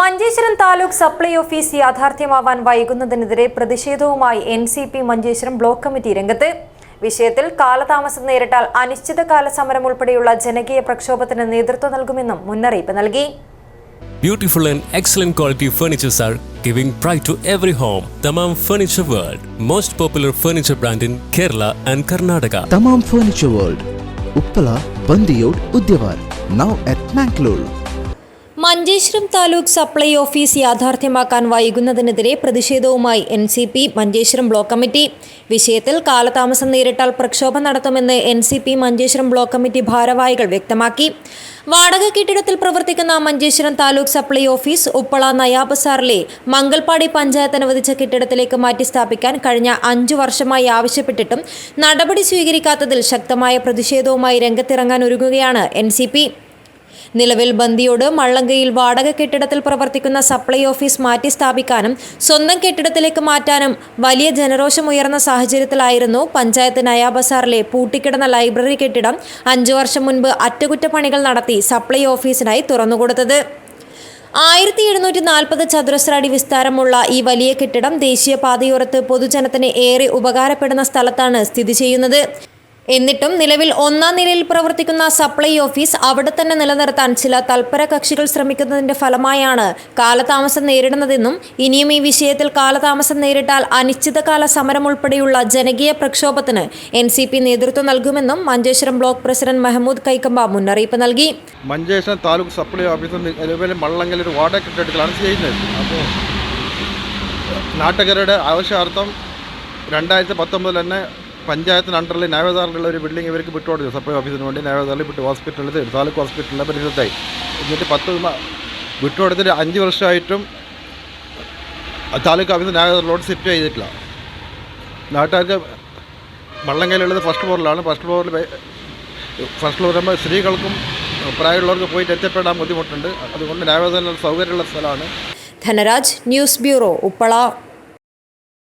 Manjeshwaram taluk supply office യാഥാർത്ഥ്യമാവാൻ വൈകുന്നതിനെതിരെ പ്രതിഷേധവുമായി എൻ മഞ്ചേശ്വരം ബ്ലോക്ക് കമ്മിറ്റി രംഗത്ത്. വിഷയത്തിൽ കാലതാമസം നേരിട്ടാൽ അനിശ്ചിതകാല സമരം ഉൾപ്പെടെയുള്ള ജനകീയ പ്രക്ഷോഭത്തിന് നേതൃത്വം നൽകുമെന്നും മുന്നറിയിപ്പ് നൽകി. Beautiful and excellent quality furnitures are giving pride to every home Thamam furniture world most popular furniture brand in Kerala and Karnataka Thamam furniture world Uppala Bandiyod Udyavar now at Mangalore Manjeshwaram taluk supply office യാഥാർത്ഥ്യമാക്കാൻ വൈകുന്നതിനെതിരെ പ്രതിഷേധവുമായി N C P Manjeshwaram block committee. വിഷയത്തിൽ കാലതാമസം നേരിട്ടാൽ പ്രക്ഷോഭം നടത്തുമെന്ന് N C P Manjeshwaram block committee ഭാരവാഹികൾ വ്യക്തമാക്കി. വാടക കെട്ടിടത്തിൽ പ്രവർത്തിക്കുന്ന മഞ്ചേശ്വരം താലൂക്ക് സപ്ലൈ ഓഫീസ് ഉപ്പള നയാബസാറിലെ മംഗൽപാടി പഞ്ചായത്ത് അനുവദിച്ച കെട്ടിടത്തിലേക്ക് മാറ്റി സ്ഥാപിക്കാൻ കഴിഞ്ഞ അഞ്ചു വർഷമായി ആവശ്യപ്പെട്ടിട്ടും നടപടി സ്വീകരിക്കാത്തതിൽ ശക്തമായ പ്രതിഷേധവുമായി രംഗത്തിറങ്ങാൻ ഒരുങ്ങുകയാണ് എൻ നിലവിൽ ബന്ദിയോട് മള്ളങ്കയിൽ വാടക കെട്ടിടത്തിൽ പ്രവർത്തിക്കുന്ന സപ്ലൈ ഓഫീസ് മാറ്റി സ്ഥാപിക്കാനും സ്വന്തം കെട്ടിടത്തിലേക്ക് മാറ്റാനും വലിയ ജനരോഷമുയർന്ന സാഹചര്യത്തിലായിരുന്നു പഞ്ചായത്ത് നയാബസാറിലെ പൂട്ടിക്കിടന്ന ലൈബ്രറി കെട്ടിടം അഞ്ചു വർഷം മുൻപ് അറ്റകുറ്റപ്പണികൾ നടത്തി സപ്ലൈ ഓഫീസിനായി തുറന്നുകൊടുത്തത്. ആയിരത്തി എഴുന്നൂറ്റി നാൽപ്പത് ചതുരശ്ര അടി വിസ്താരമുള്ള ഈ വലിയ കെട്ടിടം ദേശീയപാതയോരത്ത് പൊതുജനത്തിന് ഏറെ ഉപകാരപ്പെടുന്ന സ്ഥലത്താണ് സ്ഥിതി ചെയ്യുന്നത്. എന്നിട്ടും നിലവിൽ ഒന്നാം നിലയിൽ പ്രവർത്തിക്കുന്ന സപ്ലൈ ഓഫീസ് അവിടെ തന്നെ നിലനിർത്താൻ ചില തൽപര കക്ഷികൾ ശ്രമിക്കുന്നതിന്റെ ഫലമായാണ് കാലതാമസം നേരിടുന്നതെന്നും ഇനിയും ഈ വിഷയത്തിൽ കാലതാമസം നേരിട്ടാൽ അനിശ്ചിതകാല സമരം ഉൾപ്പെടെയുള്ള ജനകീയ പ്രക്ഷോഭത്തിന് എൻ സി പി നേതൃത്വം നൽകുമെന്നും മഞ്ചേശ്വരം ബ്ലോക്ക് പ്രസിഡന്റ് മെഹമ്മൂദ് കൈക്കമ്പ മുന്നറിയിപ്പ് നൽകി. മഞ്ചേശ്വരം താലൂക്ക് സപ്ലൈ ഓഫീസ് നാട്ടുകാരുടെ ആവശ്യാർത്ഥം രണ്ടായിരത്തി പത്തൊമ്പതിൽ തന്നെ പഞ്ചായത്തിന് അണ്ടറിൽ ന്യായബസാറിലുള്ള ഒരു ബിൽഡിംഗ് ഇവർക്ക് വിട്ടുകൊടുത്തു. സപ്ലൈ ഓഫീസിന് വേണ്ടി ന്യായബസാറിൽ വിട്ട് ഹോസ്പിറ്റലിൽ താലൂക്ക് ഹോസ്പിറ്റലിലെ പരിസരത്തായി. എന്നിട്ട് പത്ത് വിട്ടുകൊടുത്തിട്ട് അഞ്ച് വർഷമായിട്ടും താലൂക്ക് ഓഫീസ് ന്യായബസാറിലോട്ട് ഷിഫ്റ്റ് ചെയ്തിട്ടില്ല. നാട്ടുകാർക്ക് വള്ളങ്കയിലുള്ളത് ഫസ്റ്റ് ഫ്ലോറിലാണ് ഫസ്റ്റ് ഫ്ലോറിൽ ഫസ്റ്റ് ഫ്ലോർ വരുമ്പോൾ സ്ത്രീകൾക്കും പ്രായമുള്ളവർക്ക് പോയിട്ട് എത്തിപ്പെടാൻ ബുദ്ധിമുട്ടുണ്ട്. അതുകൊണ്ട് ന്യായബസാറിൽ സൗകര്യമുള്ള സ്ഥലമാണ്. Dhanaraj news bureau Uppala.